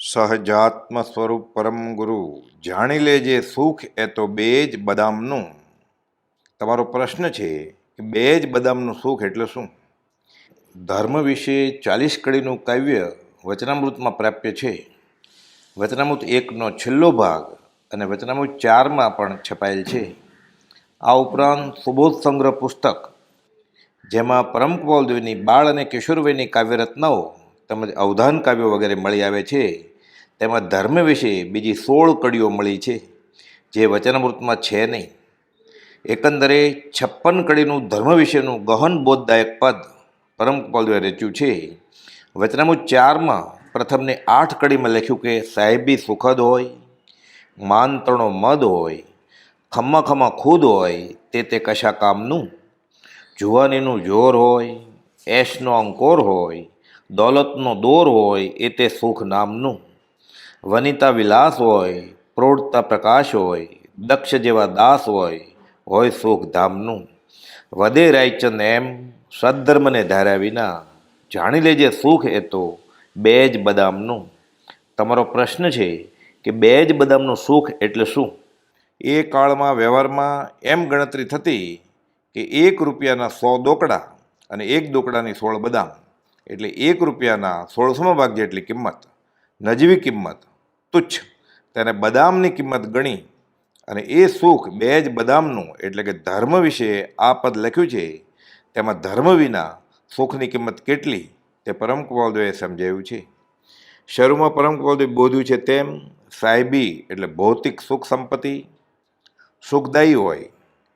સહજાત્મ સ્વરૂપ પરમ ગુરુ. જાણી લેજે સુખ એ તો બે જ બદામનું. તમારો પ્રશ્ન છે કે બે જ બદામનું સુખ એટલે શું? ધર્મ વિશે ચાલીસ કડીનું કાવ્ય વચનામૃતમાં પ્રાપ્ય છે. વચનામૃત એકનો છેલ્લો ભાગ અને વચનામૃત ચારમાં પણ છપાયેલ છે. આ ઉપરાંત સુબોધ સંગ્રહ પુસ્તક, જેમાં પરમ કુવલદેવની બાળ અને કિશોરભાઈની કાવ્યરત્નાઓ તેમજ અવધાન કાવ્યો વગેરે મળી આવે છે. તેમાં ધર્મ વિશે બીજી સોળ કડીઓ મળી છે, જે વચનામૃતમાં છે નહીં. એકંદરે છપ્પન કડીનું ધર્મ વિશેનું ગહન બોધદાયક પદ પરમ કુવલદેવે રચ્યું છે. વચનામૃત ચારમાં પ્રથમને આઠ કડીમાં લખ્યું કે, સાહેબી સુખદ હોય માનતણો મદ હોય, ખમ્મા ખમ્મા ખુદ હોય, તે તે કશા કામનું? જુવાનીનું જોર હોય, એશનો અંકોર હોય, દોલતનો દોર હોય, એ તે સુખ નામનું? વનિતા વિલાસ હોય, પ્રૌઢતા પ્રકાશ હોય, દક્ષ જેવા દાસ હોય હોય સુખધામનું. વધે રાયચંદ એમ સદ્ધર્મને ધાર્યા વિના જાણી લેજે સુખ એ તો બે જ બદામનું. તમારો પ્રશ્ન છે કે બે જ બદામનું સુખ એટલે શું? એ કાળમાં વ્યવહારમાં એમ ગણતરી થતી કે એક રૂપિયાના સો દોકડા અને એક દોકડાની સોળ બદામ. એટલે એક રૂપિયાના સોળસોમાં ભાગ જેટલી કિંમત, નજીવી કિંમત તુચ્છ. તેને બદામની કિંમત ગણી અને એ સુખ બે જ બદામનું, એટલે કે ધર્મ વિશે આ પદ લખ્યું છે. તેમાં ધર્મ વિના સુખની કિંમત કેટલી? તે પરમ કુવાલદેવે સમજાવ્યું છે. શરૂમાં પરમ કુવાલદેવ બોધ્યું છે તેમ, સાહેબી એટલે ભૌતિક સુખ સંપત્તિ, સુખદાયી હોય,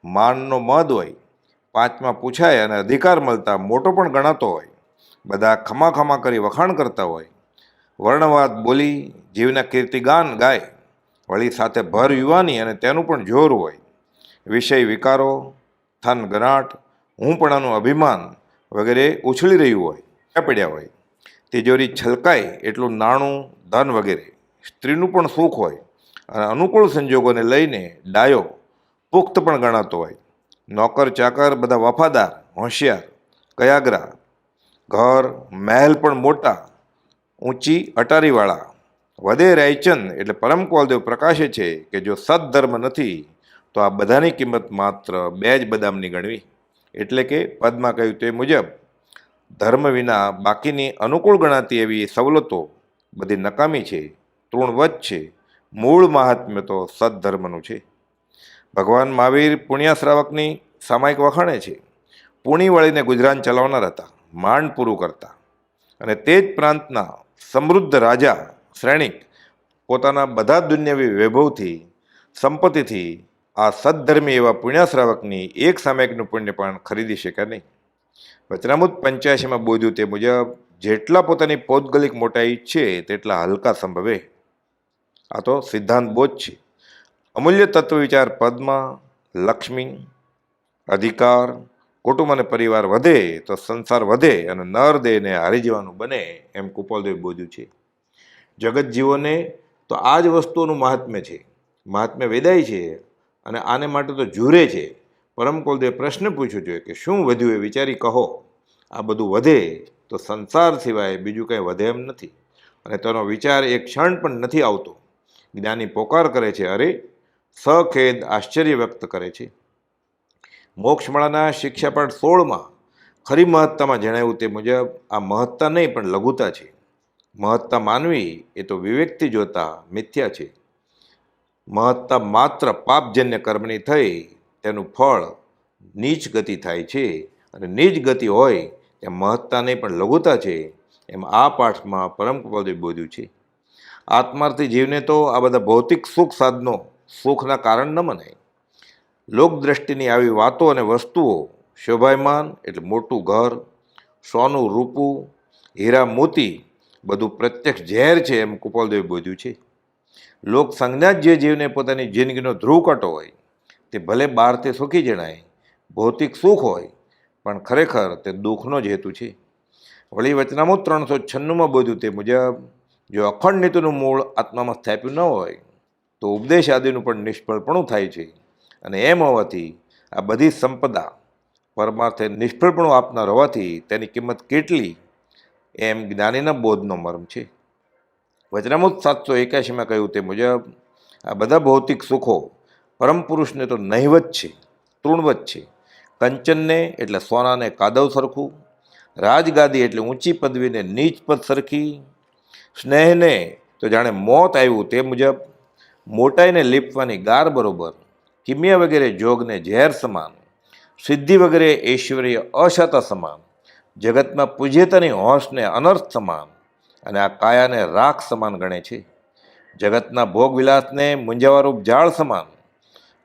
માનનો મદ હોય, પાંચમાં પૂછાય અને અધિકાર મળતા મોટો પણ ગણાતો હોય, બધા ખમા ખમા કરી વખાણ કરતા હોય વર્ણવાદ બોલી જીવના કીર્તિગાન ગાય. વળી સાથે ભર યુવાની અને તેનું પણ જોર હોય. વિષય વિકારો થન ગરાટ હુંપણાનું અભિમાન વગેરે ઉછળી રહ્યું હોય પડ્યા હોય. તિજોરી છલકાય એટલું નાણું, ધન વગેરે. સ્ત્રીનું પણ સુખ હોય અને અનુકૂળ સંજોગોને લઈને ડાયો, પુખ્ત પણ ગણાતો હોય. નોકર ચાકર બધા વફાદાર, હોશિયાર, કયાગરા. ઘર, મહેલ પણ મોટા ઊંચી અટારીવાળા. વધે રાયચંદ એટલે પરમ કુલદેવ પ્રકાશે છે કે જો સદધર્મ નથી, તો આ બધાની કિંમત માત્ર બે જ બદામની ગણવી. એટલે કે પદમાં કહ્યું તે મુજબ, ધર્મ વિના બાકીની અનુકૂળ ગણાતી એવી સવલતો બધી નકામી છે, તૃણવત છે, મૂળ મહાત્મ્ય તો સદધર્મનું છે. ભગવાન મહાવીર પુણ્યાશ્રાવકની સામાયિક વખાણે છે, પુણી વળીને ગુજરાન ચલાવનાર હતા, માંડ પૂરું કરતા. અને તે જ પ્રાંતના સમૃદ્ધ રાજા, શ્રેણિક, પોતાના બધા દુન્યવી વૈભવથી, સંપત્તિથી આ સદ્ધર્મી એવા પુણ્યાશ્રાવકની એક સામાયિકનું પુણ્ય પણ ખરીદી શક્યા નહીં. વચનામૃત પંચ્યાસીમાં બોધ્યું તે મુજબ, જેટલા પોતાની પૌદ્ગલિક મોટાઈ છે તેટલા હલકા સંભવે. આ તો સિદ્ધાંત બોધ છે. અમૂલ્ય તત્વ વિચાર પદમાં, લક્ષ્મી, અધિકાર કુટુંબ અને પરિવાર વધે તો સંસાર વધે અને નર દેહને હારી જવાનું બને એમ કુપોલદેવ બોધ્યું છે. જગત જીવોને તો આ જ વસ્તુઓનું મહાત્મ્ય છે. મહાત્મ્ય વેદાય છે અને આને માટે તો ઝૂરે છે. પરમ કુલદેવ પ્રશ્ન પૂછ્યો છે કે શું વધ્યું એ વિચારી કહો. આ બધું વધે તો સંસાર સિવાય બીજું કંઈ વધે એમ નથી. અને તેનો વિચાર એક ક્ષણ પણ નથી આવતો. જ્ઞાની પોકાર કરે છે અરે, સખેદ આશ્ચર્ય વ્યક્ત કરે છે. મોક્ષમાળાના શિક્ષાપાઠ સોળમાં ખરી મહત્તામાં જણાવ્યું તે મુજબ આ મહત્તા નહીં, પણ લઘુતા છે. મહત્તા માનવી એ તો વિવેકથી જોતા મિથ્યા છે. મહત્તા માત્ર પાપજન્ય કર્મની થઈ, તેનું ફળ નીચ ગતિ થાય છે અને નીચ ગતિ હોય, ત્યાં મહત્તા નહીં, પણ લઘુતા છે, એમ આ પાઠમાં પરમ કૃપાદેવ બોધ્યું છે. આત્માર્થી જીવને તો આ બધા ભૌતિક સુખ સાધનો સુખના કારણ ન મનાય. લોકદ્રષ્ટિની આવી વાતો અને વસ્તુઓ, શોભાયમાન એટલે મોટું ઘર, સોનું, રૂપું, હીરા, મોતી, બધું પ્રત્યક્ષ ઝેર છે એમ કુપાલદેવે બોધ્યું છે. લોક સંજ્ઞા જ જીવને પોતાની જિંદગીનો ધ્રુવ કાંટો હોય, તે ભલે બહારથી સુખી જણાય, ભૌતિક સુખ હોય, પણ ખરેખર તે દુઃખનો જ હેતુ છે. વળી વચનામું ત્રણસો છન્નુંમાં બોધ્યું તે મુજબ, જો અખંડ નીતિનું મૂળ આત્મામાં સ્થાપ્યું ન હોય, તો ઉપદેશ આદિનું પણ નિષ્ફળપણું થાય છે. અને એમ હોવાથી આ બધી સંપદા પરમાર્થે નિષ્ફળપણું આપનાર હોવાથી તેની કિંમત કેટલી? એમ જ્ઞાનીના બોધનો મર્મ છે. વચનામૃત સાતસો એક્યાસીમાં કહ્યું તે મુજબ, આ બધા ભૌતિક સુખો પરમ પુરુષને તો નહિવત છે, તૃણવત છે. કંચનને એટલે સોનાને કાદવ સરખું, રાજગાદી એટલે ઊંચી પદવીને નીચ પદ સરખી, સ્નેહને તો જાણે મોત આવ્યું તે મુજબ, મોટાઈને લીપવાની ગાર બરોબર કિમિયા વગેરે જોગને ઝેર સમાન, સિદ્ધિ વગેરે ઐશ્વર્ય અશત સમાન, જગતમાં પૂજ્યતાની હોંશને અનર્થ સમાન અને આ કાયાને રાખ સમાન ગણે છે. જગતના ભોગવિલાસને મુંજાવારૂપ જાળ સમાન,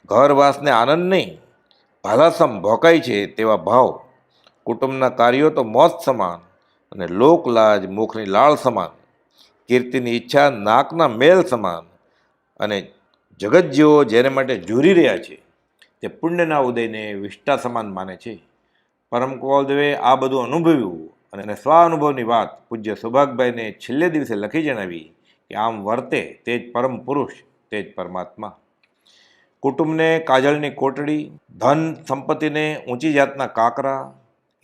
ઘરવાસને આનંદ નહીં, ભાલાસમ ભોકાય છે તેવા ભાવ, કુટુંબના કાર્યો તો મોત સમાન અને લોકલાજ મુખની લાળ સમાન, કીર્તિની ઈચ્છા નાકના મેલ સમાન અને જગત જેવો જેને માટે ઝૂરી રહ્યા છે, તે પુણ્યના ઉદયને વિષ્ટા સમાન માને છે. પરમ કૌલદેવે આ બધું અનુભવ્યું અને સ્વાનુભવની વાત પૂજ્ય સૌભાગભાઈને છેલ્લે દિવસે લખી જણાવી કે આમ વર્તે તે જ પરમ પુરુષ, તે જ પરમાત્મા. કુટુંબને કાજળની કોટડી, ધન સંપત્તિને ઊંચી જાતના કાકરા,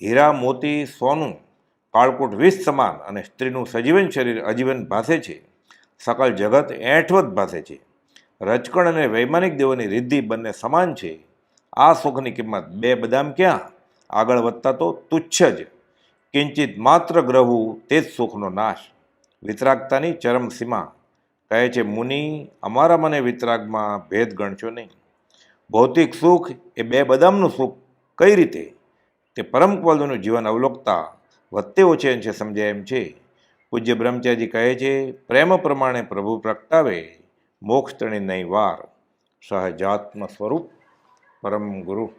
હીરા, મોતી, સોનું, કાળકૂટ વિષ સમાન અને સ્ત્રીનું સજીવન શરીર અજીવન ભાસે છે. સકલ જગત એઠવત ભાસે છે. રજકણ અને વૈમાનિક દેવોની રિદ્ધિ બંને સમાન છે. આ સુખની કિંમત બે બદામ ક્યાં? આગળ વધતા તો તુચ્છ જ. કિંચિત માત્ર ગ્રહવું તે જ સુખનો નાશ. વિતરાગતાની ચરમસીમા કહે છે, મુનિ, અમારા મને વિતરાગમાં ભેદ ગણશો નહીં. ભૌતિક સુખ એ બે બદામનું સુખ કઈ રીતે? તે પરમ પદનું જીવન અવલોકતા વધતે ઓછે અંશે સમજાય એમ છે. પૂજ્ય બ્રહ્મચાર્યજી કહે છે, પ્રેમ પ્રમાણે પ્રભુ પ્રગટાવે મોક્ષ તણી નહીં વાર સહજાત્મ સ્વરૂપ પરમ ગુરુ.